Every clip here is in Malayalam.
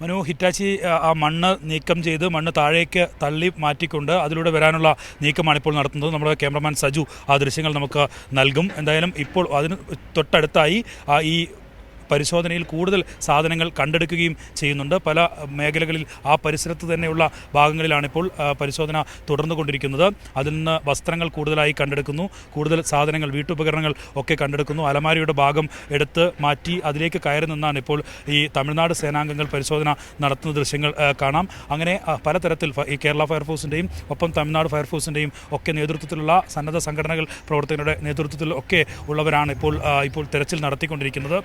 മനു ഹിറ്റാച്ചി ആ, മണ്ണ് നീക്കം ചെയ്ത് മണ്ണ് താഴേക്ക് തള്ളി മാറ്റിക്കൊണ്ട് അതിലൂടെ വരാനുള്ള നീക്കമാണ് ഇപ്പോൾ നടത്തുന്നത്. നമ്മുടെ ക്യാമറമാൻ സജു ആ ദൃശ്യങ്ങൾ നമുക്ക് നൽകും. എന്തായാലും ഇപ്പോൾ അതിന് തൊട്ടടുത്തായി ഈ പരിശോധനയിൽ കൂടുതൽ സാധനങ്ങൾ കണ്ടെടുക്കുകയും ചെയ്യുന്നുണ്ട്. പല മേഖലകളിൽ ആ പരിസരത്ത് തന്നെയുള്ള ഭാഗങ്ങളിലാണിപ്പോൾ പരിശോധന തുടർന്നുകൊണ്ടിരിക്കുന്നത്. അതിൽ നിന്ന് വസ്ത്രങ്ങൾ കൂടുതലായി കണ്ടെടുക്കുന്നു. കൂടുതൽ സാധനങ്ങൾ വീട്ടുപകരണങ്ങൾ ഒക്കെ കണ്ടെടുക്കുന്നു. അലമാരിയുടെ ഭാഗം എടുത്ത് മാറ്റി അതിലേക്ക് കയറി നിന്നാണ് ഇപ്പോൾ ഈ തമിഴ്നാട് സേനാംഗങ്ങൾ പരിശോധന നടത്തുന്ന ദൃശ്യങ്ങൾ കാണാം. അങ്ങനെ പലതരത്തിൽ ഈ കേരള ഫയർഫോഴ്സിന്റെയും ഒപ്പം തമിഴ്നാട് ഫയർഫോഴ്സിന്റെയും ഒക്കെ നേതൃത്വത്തിലുള്ള സന്നദ്ധ സംഘടനകൾ പ്രവർത്തകരുടെ നേതൃത്വത്തിൽ ഒക്കെ ഉള്ളവരാണ് ഇപ്പോൾ ഇപ്പോൾ തെരച്ചിൽ നടത്തിക്കൊണ്ടിരിക്കുന്നത്.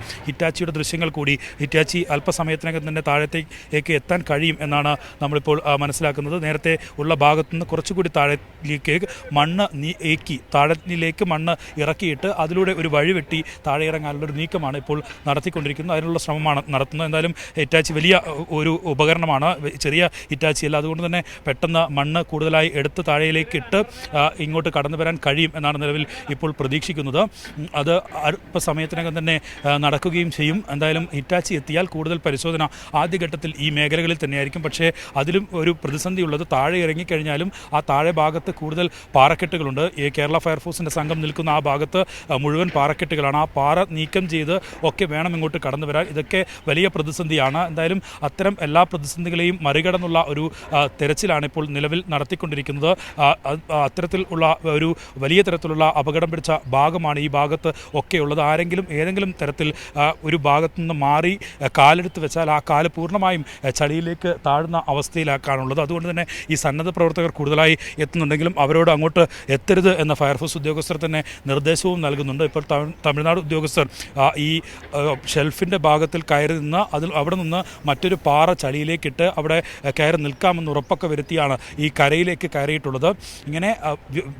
ഹിറ്റാച്ചിയുടെ ദൃശ്യങ്ങൾ കൂടി ഹിറ്റാച്ചി അല്പസമയത്തിനകം തന്നെ താഴത്തേക്ക് എത്താൻ കഴിയും എന്നാണ് നമ്മളിപ്പോൾ മനസ്സിലാക്കുന്നത്. നേരത്തെ ഉള്ള ഭാഗത്തുനിന്ന് കുറച്ചുകൂടി താഴേക്ക് മണ്ണ് നീക്കി താഴത്തിലേക്ക് മണ്ണ് ഇറക്കിയിട്ട് അതിലൂടെ ഒരു വഴി വെട്ടി താഴെ ഇറങ്ങാനുള്ള ഒരു നീക്കമാണ് ഇപ്പോൾ നടത്തിക്കൊണ്ടിരിക്കുന്നത്. അതിനുള്ള ശ്രമമാണ് നടത്തുന്നത്. എന്തായാലും ഹിറ്റാച്ചി വലിയ ഒരു ഉപകരണമാണ് ചെറിയ ഹിറ്റാച്ചി അല്ല. അതുകൊണ്ട് തന്നെ പെട്ടെന്ന് മണ്ണ് കൂടുതലായി എടുത്ത് താഴയിലേക്ക് ഇട്ട് ഇങ്ങോട്ട് കടന്നു വരാൻ കഴിയും എന്നാണ് നിലവിൽ ഇപ്പോൾ പ്രതീക്ഷിക്കുന്നത്. അത് അല്പസമയത്തിനകം തന്നെ നടക്കുകയും ചെയ്യും എന്തായാലും ഹിറ്റാച്ചി എത്തിയാൽ കൂടുതൽ പരിശോധന ആദ്യഘട്ടത്തിൽ ഈ മേഖലകളിൽ തന്നെയായിരിക്കും. പക്ഷേ അതിലും ഒരു പ്രതിസന്ധി ഉള്ളത് താഴെ ഇറങ്ങിക്കഴിഞ്ഞാലും ആ താഴെ ഭാഗത്ത് കൂടുതൽ പാറക്കെട്ടുകളുണ്ട്. ഈ കേരള ഫയർഫോഴ്സിന്റെ സംഘം നിൽക്കുന്ന ആ ഭാഗത്ത് മുഴുവൻ പാറക്കെട്ടുകളാണ്. ആ പാറ നീക്കം ചെയ്ത് ഒക്കെ വേണം ഇങ്ങോട്ട് കടന്നു വരാൻ. ഇതൊക്കെ വലിയ പ്രതിസന്ധിയാണ്. എന്തായാലും അത്തരം എല്ലാ പ്രതിസന്ധികളെയും മറികടന്നുള്ള ഒരു തിരച്ചിലാണ് ഇപ്പോൾ നിലവിൽ നടത്തിക്കൊണ്ടിരിക്കുന്നത്. അത്തരത്തിൽ ഉള്ള ഒരു വലിയ തരത്തിലുള്ള അപകടം പിടിച്ച ഭാഗമാണ് ഈ ഭാഗത്ത് ഒക്കെയുള്ളത് ആരെങ്കിലും ഏതെങ്കിലും തരത്തിൽ ആ, ഒരു ഭാഗത്തു നിന്ന് മാറി കാലെടുത്ത് വെച്ചാൽ ആ കാൽ പൂർണമായും ചളിയിലേക്ക് താഴ്ന്ന അവസ്ഥയിലാക്കാനുള്ളത്. അതുകൊണ്ട് തന്നെ ഈ സന്നദ്ധ പ്രവർത്തകർ കൂടുതലായി എത്തുന്നുണ്ടെങ്കിലും അവരോട് അങ്ങോട്ട് എത്തരുത് എന്ന ഫയർഫോഴ്സ് ഉദ്യോഗസ്ഥർ തന്നെ നിർദ്ദേശവും നൽകുന്നുണ്ട്. ഇപ്പോൾ തമിഴ്നാട് ഉദ്യോഗസ്ഥർ ഈ ഷെൽഫിന്റെ ഭാഗത്തിൽ കയറി നിന്ന് അതിൽ അവിടെ നിന്ന് മറ്റൊരു പാറ ചളിയിലേക്കിട്ട് അവിടെ കയറി നിൽക്കാമെന്ന് ഉറപ്പൊക്കെ വരുത്തിയാണ് ഈ കരയിലേക്ക് കയറിയിട്ടുള്ളത്. ഇങ്ങനെ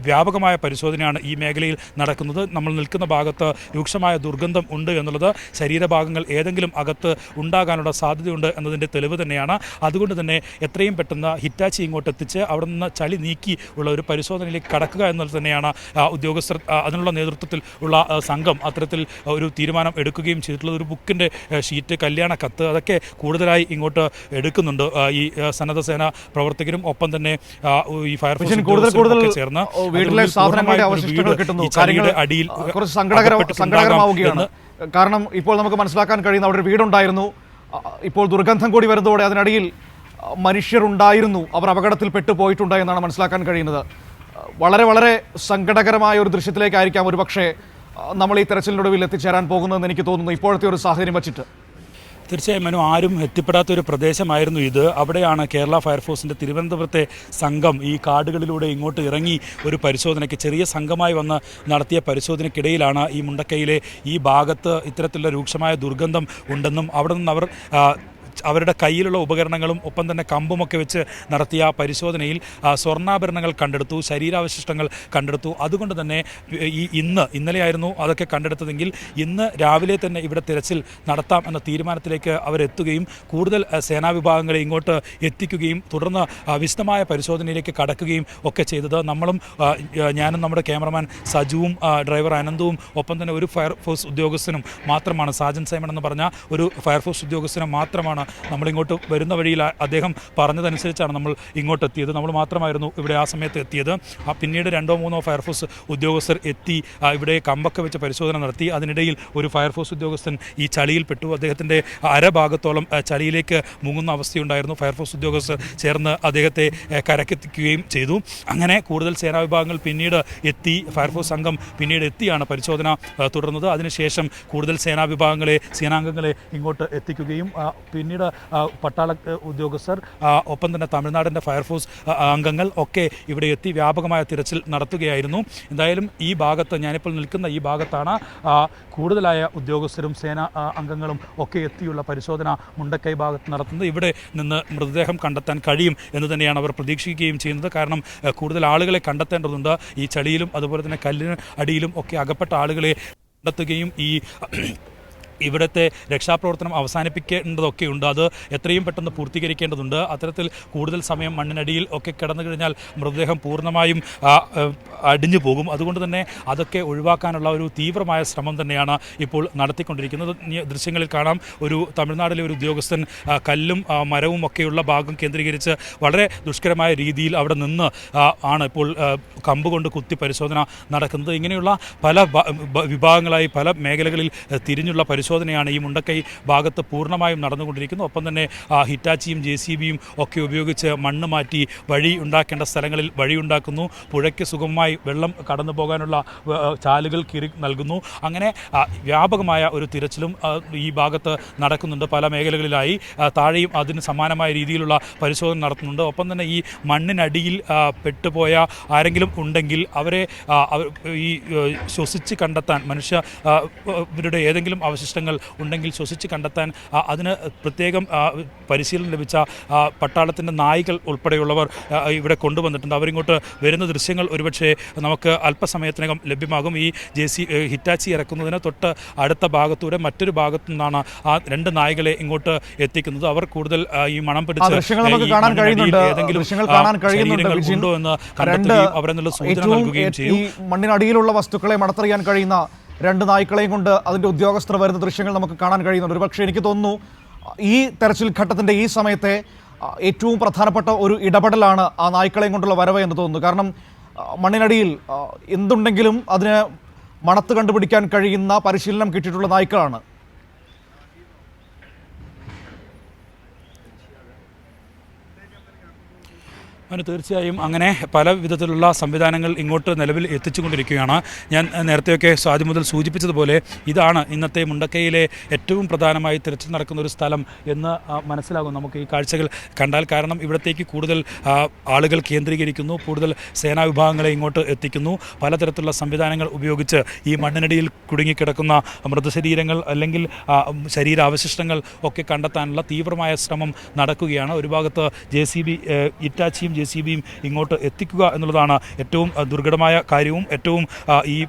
വ്യാപകമായ പരിശോധനയാണ് ഈ മേഖലയിൽ നടക്കുന്നത്. നമ്മൾ നിൽക്കുന്ന ഭാഗത്ത് രൂക്ഷമായ ദുർഗന്ധം ഉണ്ട് എന്നുള്ളത് ശരീരഭാഗങ്ങൾ ഏതെങ്കിലും അകത്ത് ഉണ്ടാകാനുള്ള സാധ്യതയുണ്ട് എന്നതിന്റെ തെളിവ് തന്നെയാണ്. അതുകൊണ്ട് തന്നെ എത്രയും പെട്ടെന്ന് ഹിറ്റാച്ചി ഇങ്ങോട്ട് എത്തിച്ച് അവിടെ നിന്ന് ചളി നീക്കി ഉള്ള ഒരു പരിശോധനയിലേക്ക് കടക്കുക എന്നുള്ളത് തന്നെയാണ് ഉദ്യോഗസ്ഥർ അതിനുള്ള നേതൃത്വത്തിൽ ഉള്ള സംഘം അത്തരത്തിൽ ഒരു തീരുമാനം എടുക്കുകയും ചെയ്തിട്ടുള്ളത്. ഒരു ബുക്കിന്റെ ഷീറ്റ് കല്യാണ കത്ത് അതൊക്കെ കൂടുതലായി ഇങ്ങോട്ട് എടുക്കുന്നുണ്ട്. ഈ സന്നദ്ധ സേന പ്രവർത്തകരും ഒപ്പം തന്നെ ഈ ഫയർഫോഴ്സ് കൂടുതൽ കൂടുതൽ ചേർന്ന് വീട്ടിലെ സാധനങ്ങളുടെ അവശിഷ്ടങ്ങൾ കിട്ടുന്നു. അടിയിൽ സങ്കടകരമാവുകയാണ്. കാരണം ഇപ്പോൾ നമുക്ക് മനസ്സിലാക്കാൻ കഴിയുന്ന അവിടെ ഒരു വീടുണ്ടായിരുന്നു. ഇപ്പോൾ ദുർഗന്ധം കൂടി വരുന്നതോടെ അതിനടിയിൽ മനുഷ്യരുണ്ടായിരുന്നു. അവർ അപകടത്തിൽപ്പെട്ടു പെട്ടുപോയിട്ടുണ്ട് എന്നാണ് മനസ്സിലാക്കാൻ കഴിയുന്നത്. വളരെ വളരെ സങ്കടകരമായ ഒരു ദൃശ്യത്തിലേക്കായിരിക്കാം ഒരു പക്ഷേ നമ്മൾ ഈ തെരച്ചിലിനൊടുവിൽ എത്തിച്ചേരാൻ പോകുന്നതെന്ന് എനിക്ക് തോന്നുന്നു ഇപ്പോഴത്തെ ഒരു സാഹചര്യം വച്ചിട്ട്. തീർച്ചയായും മനു ആരും എത്തിപ്പെടാത്ത ഒരു പ്രദേശമായിരുന്നു ഇത്. അവിടെയാണ് കേരള ഫയർഫോഴ്സിന്റെ തിരുവനന്തപുരത്തെ സംഘം ഈ കാടുകളിലൂടെ ഇങ്ങോട്ട് ഇറങ്ങി ഒരു പരിശോധനയ്ക്ക് ചെറിയ സംഘമായി വന്ന് നടത്തിയ പരിശോധനയ്ക്കിടയിലാണ് ഈ മുണ്ടക്കയിലെ ഈ ഭാഗത്ത് ഇത്തരത്തിലുള്ള രൂക്ഷമായ ദുർഗന്ധം ഉണ്ടെന്നും അവിടെ നിന്ന് അവർ അവരുടെ കയ്യിലുള്ള ഉപകരണങ്ങളും ഒപ്പം തന്നെ കമ്പുമൊക്കെ വെച്ച് നടത്തിയ പരിശോധനയിൽ സ്വർണാഭരണങ്ങൾ കണ്ടെടുത്തു ശരീരാവശിഷ്ടങ്ങൾ കണ്ടെടുത്തു. അതുകൊണ്ട് തന്നെ ഈ ഇന്ന് ഇന്നലെയായിരുന്നു അതൊക്കെ കണ്ടെടുത്തതെങ്കിൽ ഇന്ന് രാവിലെ തന്നെ ഇവിടെ തിരച്ചിൽ നടത്താം എന്ന തീരുമാനത്തിലേക്ക് അവരെത്തുകയും കൂടുതൽ സേനാ വിഭാഗങ്ങളെ ഇങ്ങോട്ട് എത്തിക്കുകയും തുടർന്ന് വിശദമായ പരിശോധനയിലേക്ക് കടക്കുകയും ഒക്കെ ചെയ്തത്. നമ്മളും ഞാനും നമ്മുടെ ക്യാമറമാൻ സജുവും ഡ്രൈവർ അനന്തവും ഒപ്പം തന്നെ ഒരു ഫയർഫോഴ്സ് ഉദ്യോഗസ്ഥനും മാത്രമാണ്. സാജൻ സൈമൺ എന്ന് പറഞ്ഞ ഒരു ഫയർഫോഴ്സ് ഉദ്യോഗസ്ഥനും മാത്രമാണ് നമ്മളിങ്ങോട്ട് വരുന്ന വഴിയിൽ അദ്ദേഹം പറഞ്ഞതനുസരിച്ചാണ് നമ്മൾ ഇങ്ങോട്ട് എത്തിയത് നമ്മൾ മാത്രമായിരുന്നു ഇവിടെ ആ സമയത്ത് എത്തിയത്. പിന്നീട് രണ്ടോ മൂന്നോ ഫയർഫോഴ്സ് ഉദ്യോഗസ്ഥർ എത്തി ഇവിടെ കമ്പൊക്കെ വെച്ച് പരിശോധന നടത്തി. അതിനിടയിൽ ഒരു ഫയർഫോഴ്സ് ഉദ്യോഗസ്ഥൻ ഈ ചളിയിൽപ്പെട്ടു അദ്ദേഹത്തിന്റെ അരഭാഗത്തോളം ചളിയിലേക്ക് മുങ്ങുന്ന അവസ്ഥയുണ്ടായിരുന്നു. ഫയർഫോഴ്സ് ഉദ്യോഗസ്ഥർ ചേർന്ന് അദ്ദേഹത്തെ കരക്കെത്തിക്കുകയും ചെയ്തു. അങ്ങനെ കൂടുതൽ സേനാ വിഭാഗങ്ങൾ പിന്നീട് എത്തി. ഫയർഫോഴ്സ് സംഘം പിന്നീട് എത്തിയാണ് പരിശോധന തുടർന്നത്. അതിനുശേഷം കൂടുതൽ സേനാ വിഭാഗങ്ങളെ സേനാംഗങ്ങളെ ഇങ്ങോട്ട് എത്തിക്കുകയും ആ, പിന്നീട് പട്ടാള ഉദ്യോഗസ്ഥർ ഒപ്പം തന്നെ തമിഴ്നാടിന്റെ ഫയർഫോഴ്സ് അംഗങ്ങൾ ഒക്കെ ഇവിടെ എത്തി വ്യാപകമായ തിരച്ചിൽ നടത്തുകയായിരുന്നു. എന്തായാലും ഈ ഭാഗത്ത് ഞാനിപ്പോൾ നിൽക്കുന്ന ഈ ഭാഗത്താണ് കൂടുതലായ ഉദ്യോഗസ്ഥരും സേനാ അംഗങ്ങളും ഒക്കെ എത്തിയുള്ള പരിശോധന മുണ്ടക്കൈ ഭാഗത്ത് നടത്തുന്നത്. ഇവിടെ നിന്ന് മൃതദേഹം കണ്ടെത്താൻ കഴിയും എന്ന് തന്നെയാണ് അവർ പ്രതീക്ഷിക്കുകയും ചെയ്യുന്നത്. കാരണം കൂടുതൽ ആളുകളെ കണ്ടെത്തേണ്ടതുണ്ട്. ഈ ചളിയിലും അതുപോലെ തന്നെ കല്ലിന് അടിയിലും ഒക്കെ അകപ്പെട്ട ആളുകളെ കണ്ടെത്തുകയും ഈ ഇവിടുത്തെ രക്ഷാപ്രവർത്തനം അവസാനിപ്പിക്കേണ്ടതൊക്കെ ഉണ്ട് അത് എത്രയും പെട്ടെന്ന് പൂർത്തീകരിക്കേണ്ടതുണ്ട്. അത്തരത്തിൽ കൂടുതൽ സമയം മണ്ണിനടിയിൽ ഒക്കെ കിടന്നു കഴിഞ്ഞാൽ മൃതദേഹം പൂർണമായും അടിഞ്ഞു പോകും. അതുകൊണ്ട് തന്നെ അതൊക്കെ ഒഴിവാക്കാനുള്ള ഒരു തീവ്രമായ ശ്രമം തന്നെയാണ് ഇപ്പോൾ നടത്തിക്കൊണ്ടിരിക്കുന്നത്. ദൃശ്യങ്ങളിൽ കാണാം. ഒരു തമിഴ്നാട്ടിലെ ഒരു ഉദ്യോഗസ്ഥൻ കല്ലും മരവും ഒക്കെയുള്ള ഭാഗം കേന്ദ്രീകരിച്ച് വളരെ ദുഷ്കരമായ രീതിയിൽ അവിടെ നിന്ന് ആണ് ഇപ്പോൾ കമ്പ് കൊണ്ട് കുത്തി പരിശോധന നടക്കുന്നത്. ഇങ്ങനെയുള്ള പല വിഭാഗങ്ങളായി പല മേഖലകളിൽ തിരിഞ്ഞുള്ള തിരിഞ്ഞുള്ള പരിശോധനയാണ് ഈ മുണ്ടക്കൈ ഭാഗത്ത് പൂർണമായും നടന്നുകൊണ്ടിരിക്കുന്നത് ഒപ്പം തന്നെ ഹിറ്റാച്ചിയും ജെ സി ബിയും ഒക്കെ ഉപയോഗിച്ച് മണ്ണ് മാറ്റി വഴി ഉണ്ടാക്കേണ്ട സ്ഥലങ്ങളിൽ വഴി ഉണ്ടാക്കുന്നു. പുഴയ്ക്ക് സുഗമമായി വെള്ളം കടന്നു പോകാനുള്ള ചാലുകൾ കീറി നൽകുന്നു. അങ്ങനെ വ്യാപകമായ ഒരു തിരച്ചിലും ഈ ഭാഗത്ത് നടക്കുന്നുണ്ട്. പല മേഖലകളിലായി താഴെയും അതിന് സമാനമായ രീതിയിലുള്ള പരിശോധന നടത്തുന്നുണ്ട്. ഒപ്പം തന്നെ ഈ മണ്ണിനടിയിൽ പെട്ടുപോയ ആരെങ്കിലും ഉണ്ടെങ്കിൽ അവരെ ഈ ശ്വസിച്ച് കണ്ടെത്താൻ മനുഷ്യ ആ, ഇവരുടെ ഏതെങ്കിലും അവശിഷ്ടങ്ങൾ ഉണ്ടെങ്കിൽ ശ്വസിച്ച് കണ്ടെത്താൻ അതിന് പ്രത്യേകം പരിശീലനം ലഭിച്ച പട്ടാളത്തിന്റെ നായികൾ ഉൾപ്പെടെയുള്ളവർ ഇവിടെ കൊണ്ടുവന്നിട്ടുണ്ട്. അവരിങ്ങോട്ട് വരുന്ന ദൃശ്യങ്ങൾ ഒരുപക്ഷെ നമുക്ക് അല്പസമയത്തിനകം ലഭ്യമാകും. ഈ ജെ സി ഹിറ്റാച്ചി ഇറക്കുന്നതിന് തൊട്ട് അടുത്ത ഭാഗത്തൂടെ മറ്റൊരു ഭാഗത്തു നിന്നാണ് ആ രണ്ട് നായികളെ ഇങ്ങോട്ട് എത്തിക്കുന്നത്. അവർ കൂടുതൽ ഈ മണം പിടിച്ച് ഏതെങ്കിലും കാണാൻ കഴിയുന്നുണ്ട് ശരീരങ്ങൾ വിജിൻ. ഉണ്ടോ എന്ന് കണ്ടെത്തുകയും അവരെന്നുള്ള സൂചന നൽകുകയും ചെയ്യും. മണ്ണിനടിയിലുള്ള വസ്തുക്കളെ മണത്തറിയാൻ കഴിയുന്ന രണ്ട് നായ്ക്കളെയും കൊണ്ട് അതിന്റെ ഉദ്യോഗസ്ഥർ വരുന്ന ദൃശ്യങ്ങൾ നമുക്ക് കാണാൻ കഴിയുന്നുണ്ട്. ഒരുപക്ഷെ എനിക്ക് തോന്നുന്നു ഈ തെരച്ചിൽ ഘട്ടത്തിന്റെ ഈ സമയത്തെ ഏറ്റവും പ്രധാനപ്പെട്ട ഒരു ഇടപെടലാണ് ആ നായ്ക്കളെയും കൊണ്ടുള്ള വരവ് എന്ന് തോന്നുന്നു. കാരണം മണ്ണിനടിയിൽ എന്തുണ്ടെങ്കിലും അതിന് മണത്ത് കണ്ടുപിടിക്കാൻ കഴിയുന്ന പരിശീലനം കിട്ടിയിട്ടുള്ള നായ്ക്കളാണ്. അതിന് തീർച്ചയായും അങ്ങനെ പല വിധത്തിലുള്ള സംവിധാനങ്ങൾ ഇങ്ങോട്ട് നിലവിൽ എത്തിച്ചുകൊണ്ടിരിക്കുകയാണ്. ഞാൻ നേരത്തെയൊക്കെ ആദ്യം മുതൽ സൂചിപ്പിച്ചതുപോലെ ഇതാണ് ഇന്നത്തെ മുണ്ടക്കയിലെ ഏറ്റവും പ്രധാനമായി തിരച്ചിൽ നടക്കുന്ന ഒരു സ്ഥലം എന്ന് മനസ്സിലാകും നമുക്ക് ഈ കാഴ്ചകൾ കണ്ടാൽ. കാരണം ഇവിടത്തേക്ക് കൂടുതൽ ആളുകൾ കേന്ദ്രീകരിക്കുന്നു കൂടുതൽ സേനാ വിഭാഗങ്ങളെ ഇങ്ങോട്ട് എത്തിക്കുന്നു. പലതരത്തിലുള്ള സംവിധാനങ്ങൾ ഉപയോഗിച്ച് ഈ മണ്ണിനടിയിൽ കുടുങ്ങിക്കിടക്കുന്ന മൃതശരീരങ്ങൾ അല്ലെങ്കിൽ ശരീരാവശിഷ്ടങ്ങൾ ഒക്കെ കണ്ടെത്താനുള്ള തീവ്രമായ ശ്രമം നടക്കുകയാണ്. ഒരു ഭാഗത്ത് ജെ സി ബി ഇറ്റാച്ചിയും ജെ സി ബിയും ഇങ്ങോട്ട് എത്തിക്കുക എന്നുള്ളതാണ് ഏറ്റവും ദുർഘടമായ കാര്യവും ഏറ്റവും ഈ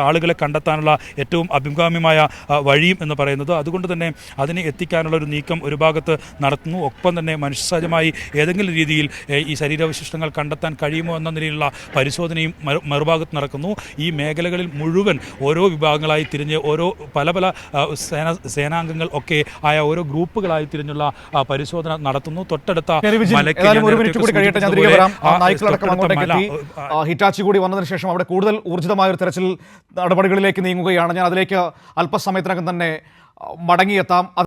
ആളുകളെ കണ്ടെത്താനുള്ള ഏറ്റവും അഭികാമ്യമായ ആ, വഴിയും എന്ന് പറയുന്നത്. അതുകൊണ്ട് തന്നെ അതിനെ എത്തിക്കാനുള്ള ഒരു നീക്കം ഒരു ഭാഗത്ത് നടത്തുന്നു. ഒപ്പം തന്നെ മനുഷ്യസഹജമായി ഏതെങ്കിലും രീതിയിൽ ഈ ശരീരാവശിഷ്ടങ്ങൾ കണ്ടെത്താൻ കഴിയുമോ എന്ന നിലയിലുള്ള പരിശോധനയും മറു- മറുഭാഗത്ത് നടക്കുന്നു. ഈ മേഖലകളിൽ മുഴുവൻ ഓരോ വിഭാഗങ്ങളായി തിരിഞ്ഞ് ഓരോ പല പല സേന സേനാംഗങ്ങൾ ഒക്കെ ആയ ഓരോ ഗ്രൂപ്പുകളായി തിരിഞ്ഞുള്ള പരിശോധന നടത്തുന്നു. തൊട്ടടുത്ത മലയ്ക്ക് ഏതായാലും ഞാൻ തിരികെ വരാം. നായ്ക്കളടക്കം അങ്ങോട്ടേക്ക് എത്തി. ഹിറ്റാച്ചി കൂടി വന്നതിന് ശേഷം അവിടെ കൂടുതൽ ഊർജിതമായ ഒരു തെരച്ചിൽ നടപടികളിലേക്ക് നീങ്ങുകയാണ്. ഞാൻ അതിലേക്ക് അല്പസമയത്തിനകം തന്നെ മടങ്ങിയെത്താം.